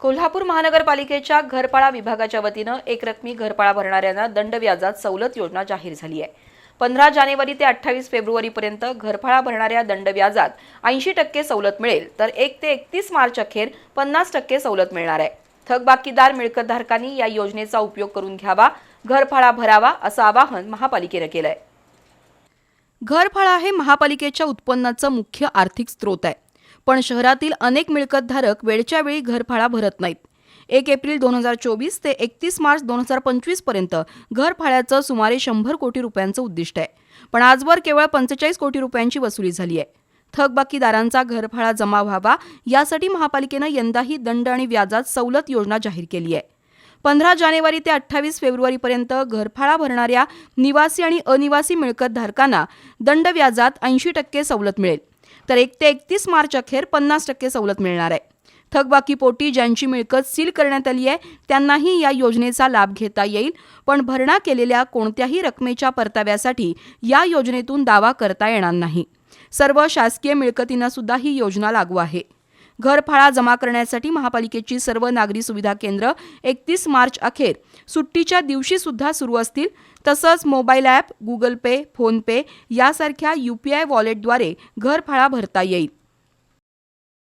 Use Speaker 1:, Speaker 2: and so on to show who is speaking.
Speaker 1: कोल्हापूर महानगरपालिकेच्या घरपाळा विभागाच्या वतीनं एकरकमी घरपाळा भरणाऱ्यांना दंड व्याजात सवलत योजना जाहीर झाली आहे. पंधरा जानेवारी ते अठ्ठावीस फेब्रुवारीपर्यंत घरफाळा भरणाऱ्या दंड व्याजात ऐंशी टक्के सवलत मिळेल तर एक ते एकतीस मार्च अखेर पन्नास टक्के सवलत मिळणार आहे. थकबाकीदार मिळकतधारकांनी या योजनेचा उपयोग करून घ्यावा घरफाळा भरावा असं आवाहन महापालिकेनं केलंय. घरफाळा हे महापालिकेच्या उत्पन्नाचं मुख्य आर्थिक स्रोत आहे. पण शहरातील अनेक मिळकतधारक वेळच्या वेळी घरफाळा भरत नाहीत. एक एप्रिल दोन हजार चोवीस ते एकतीस मार्च दोन हजार पंचवीसपर्यंत घरफाळ्याचं सुमारे शंभर कोटी रुपयांचं उद्दिष्ट आहे. पण आजवर केवळ पंचेचाळीस कोटी रुपयांची वसुली झाली आहे. थकबाकीदारांचा घरफाळा जमा व्हावा यासाठी महापालिकेनं यंदाही दंड आणि व्याजात सवलत योजना जाहीर केली आहे. पंधरा जानेवारी ते अठ्ठावीस फेब्रुवारीपर्यंत घरफाळा भरणाऱ्या निवासी आणि अनिवासी मिळकतधारकांना दंड व्याजात ऐंशी टक्के सवलत मिळेल. तर एक ते एकतीस मार्च अखेर पन्नास टक्के सवलत मिळणार आहे. थकबाकीपोटी ज्यांची मिळकत सील करण्यात आली आहे त्यांनाही या योजनेचा लाभ घेता येईल. पण भरणा केलेल्या कोणत्याही रकमेच्या परताव्यासाठी या योजनेतून दावा करता येणार नाही. सर्व शासकीय मिळकतींना सुद्धा ही योजना लागू आहे. घरफाळा जमा करण्यासाठी महापालिकेची सर्व नागरी सुविधा केंद्र एकतीस मार्च अखेर. सुट्टीच्या दिवशी सुद्धा सुरू असतील. तसंच mobile app Google Pay PhonePe यासारख्या यू पी आय वॉलेटद्वारे घरफाळा भरता येईल.